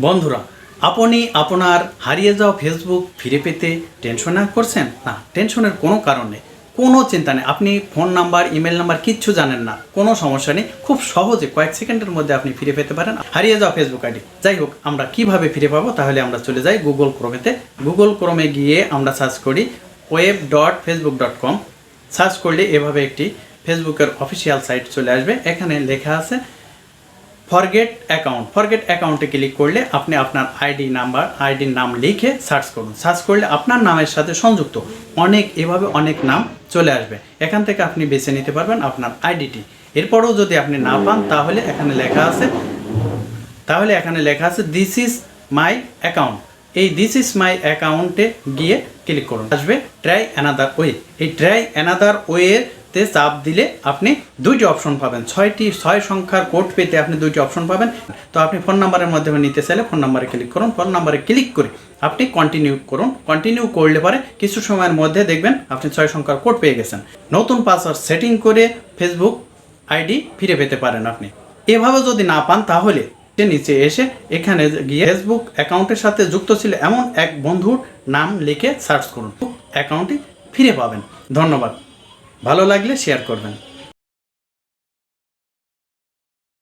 বন্ধুরা, আপনি আপনার হারিয়ে যাওয়া ফেসবুক ফিরে পেতে টেনশন করছেন? না টেনশনের কোনো কারণ নেই। কোনো চিন্তা নেই। আপনি ফোন নাম্বার ইমেল নাম্বার কিচ্ছু জানেন না। কোনো সমস্যা নেই। খুব সহজে কয়েক সেকেন্ডের মধ্যে আপনি ফিরে পেতে পারেন। হারিয়ে যাওয়া ফেসবুক আইডি যাই হোক, আমরা কীভাবে ফিরে পাবো তাহলে আমরা চলে যাই গুগল ক্রোমেতে গুগল ক্রোমে গিয়ে আমরা সার্চ করি web dot Facebook dot com search করলে এভাবে একটি ফেসবুকের অফিসিয়াল সাইট চলে আসবে। এখানে লেখা আছে ফরগেট অ্যাকাউন্ট ফরগেট অ্যাকাউন্টে ক্লিক করলে আপনি আপনার আইডি নাম্বার আইডির নাম লিখে সার্চ করুন। সার্চ করলে আপনার নামের সাথে সংযুক্ত। অনেক, এভাবে অনেক নাম চলে আসবে। এখান থেকে আপনি বেছে নিতে পারবেন আপনার আইডিটি এরপরেও যদি আপনি না পান, তাহলে এখানে লেখা আছে, তাহলে এখানে লেখা আছে দিস ইজ মাই অ্যাকাউন্ট এই দিস ইজ মাই অ্যাকাউন্টে গিয়ে ক্লিক করুন। আসবে ট্রাই অ্যানাদার ওয়ে এই ট্রাই অ্যানাদার ওয়েতে চাপ দিলে আপনি দুইটি অপশন পাবেন। ছয়টি, ছয় সংখ্যার কোড পেতে আপনি দুইটি অপশন পাবেন। তো আপনি ফোন নাম্বারের মাধ্যমে নিতে চাইলে ফোন নাম্বারে ক্লিক করুন। ফোন নাম্বারে ক্লিক করে আপনি কন্টিনিউ করুন। কন্টিনিউ করলে পরে কিছু সময়ের মধ্যে দেখবেন আপনি ছয় সংখ্যার কোড পেয়ে গেছেন। নতুন পাসওয়ার্ড সেটিং করে ফেসবুক আইডি ফিরে পেতে পারেন আপনি। এভাবে যদি না পান তাহলে নিচে এসে এখানে গিয়ে ফেসবুক অ্যাকাউন্টের সাথে যুক্ত ছিল এমন এক বন্ধুর নাম লিখে সার্চ করুন। অ্যাকাউন্টটি ফিরে পাবেন। ধন্যবাদ। ভালো লাগলে শেয়ার করবেন।